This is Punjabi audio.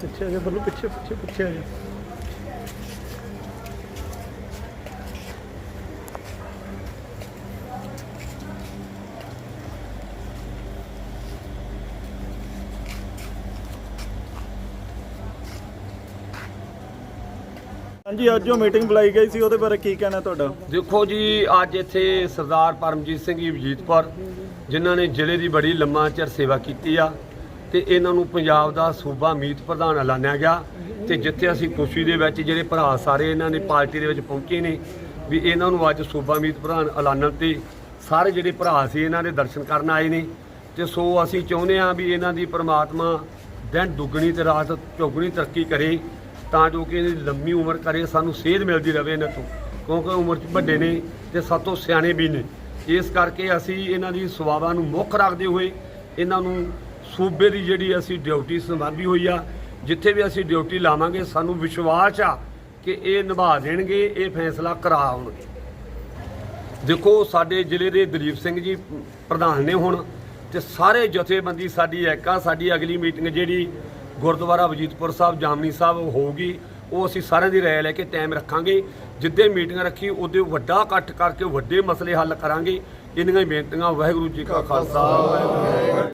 ਪਿੱਛੇ ਆ ਜਾ ਬੱਲੂ ਪਿੱਛੇ ਪਿੱਛੇ ਪਿੱਛੇ ਆ ਜਾ। ਹਾਂਜੀ, ਅੱਜ ਜੋ ਮੀਟਿੰਗ ਬੁਲਾਈ ਗਈ ਸੀ, ਉਹਦੇ ਬਾਰੇ ਕੀ ਕਹਿਣਾ ਤੁਹਾਡਾ? ਦੇਖੋ ਜੀ, ਅੱਜ ਇੱਥੇ ਸਰਦਾਰ ਪਰਮਜੀਤ ਸਿੰਘ ਜੀ ਵਜੀਦਪੁਰ ਜਿਨ੍ਹਾਂ ਨੇ ਜ਼ਿਲ੍ਹੇ ਦੀ ਬੜੀ ਲੰਮਾ ਚਿਰ ਸੇਵਾ ਕੀਤੀ ਆ, ਤੇ ਇਹਨਾਂ ਨੂੰ ਪੰਜਾਬ ਦਾ ਸੂਬਾ ਮੀਤ ਪ੍ਰਧਾਨ ਐਲਾਨਿਆ ਗਿਆ, ਤੇ ਜਿੱਥੇ ਅਸੀਂ ਖੁਸ਼ੀ ਦੇ ਵਿੱਚ ਜਿਹੜੇ ਭਰਾ ਸਾਰੇ ਇਹਨਾਂ ਨੇ ਪਾਰਟੀ ਦੇ ਵਿੱਚ ਪਹੁੰਚੇ ਨੇ, ਵੀ ਇਹਨਾਂ ਨੂੰ ਅੱਜ ਸੂਬਾ ਮੀਤ ਪ੍ਰਧਾਨ ਐਲਾਨਣ ਤੇ ਸਾਰੇ ਜਿਹੜੇ ਭਰਾ ਸੀ, ਇਹਨਾਂ ਦੇ ਦਰਸ਼ਨ ਕਰਨ ਆਏ ਨੇ, ਤੇ ਸੋ ਅਸੀਂ ਚਾਹੁੰਦੇ ਹਾਂ ਵੀ ਇਹਨਾਂ ਦੀ ਪ੍ਰਮਾਤਮਾ ਦਿਨ ਦੁੱਗਣੀ ਤੇ ਰਾਤ ਚੌਗਣੀ ਤਰੱਕੀ ਕਰੇ ਤਾਂ ਜੋ ਕਿ ਇਹਦੀ ਲੰਮੀ ਉਮਰ ਕਰੇ, ਸਾਨੂੰ ਸੇਧ ਮਿਲਦੀ ਰਹੇ ਇਹਨਾਂ ਤੋਂ। ਕਿਉਂਕਿ ਉਮਰ 'ਚ ਵੱਡੇ ਨੇ ਤੇ ਸਭ ਤੋਂ ਸਿਆਣੇ ਵੀ ਨੇ। ਇਸ ਕਰਕੇ ਅਸੀਂ ਇਹਨਾਂ ਦੀ ਸੁਭਾਵਾਂ ਨੂੰ ਮੁੱਖ ਰੱਖਦੇ ਹੋਏ ਇਹਨਾਂ ਨੂੰ ਸੂਬੇ ਦੀ ਜਿਹੜੀ ਅਸੀਂ ਡਿਊਟੀ ਸੰਭਾਲੀ ਹੋਈ ਆ, ਜਿੱਥੇ ਵੀ ਅਸੀਂ ਡਿਊਟੀ ਲਾਵਾਂਗੇ, ਸਾਨੂੰ ਵਿਸ਼ਵਾਸ ਆ ਕਿ ਇਹ ਨਿਭਾ ਦੇਣਗੇ, ਇਹ ਫੈਸਲਾ ਕਰਾ ਆਉਣਗੇ। ਦੇਖੋ, ਸਾਡੇ ਜ਼ਿਲ੍ਹੇ ਦੇ ਦਲੀਪ ਸਿੰਘ ਜੀ ਪ੍ਰਧਾਨ ਨੇ ਹੁਣ ਤੇ ਸਾਰੇ ਜਥੇਬੰਦੀ ਸਾਡੀ ਐਕਾ ਸਾਡੀ ਅਗਲੀ ਮੀਟਿੰਗ ਜਿਹੜੀ ਗੁਰਦੁਆਰਾ ਵਜੀਦਪੁਰ ਸਾਹਿਬ, ਜਾਮਨੀ ਸਾਹਿਬ ਹੋਊਗੀ, ਉਹ ਅਸੀਂ ਸਾਰਿਆਂ ਦੀ ਰਾਏ ਲੈ ਕੇ ਟਾਈਮ ਰੱਖਾਂਗੇ। ਜਿੱਦੇ ਮੀਟਿੰਗ ਰੱਖੀ, ਉਹਦੇ ਵੱਡਾ ਇਕੱਠ ਕਰਕੇ ਵੱਡੇ ਮਸਲੇ ਹੱਲ ਕਰਾਂਗੇ। ਇੰਨੀਆਂ ਹੀ ਬੇਨਤੀਆਂ, ਵਾਹਿਗੁਰੂ ਜੀ ਕਾ ਖਾਲਸਾ। ਵਾਹਿਗੁਰੂ ਜੀ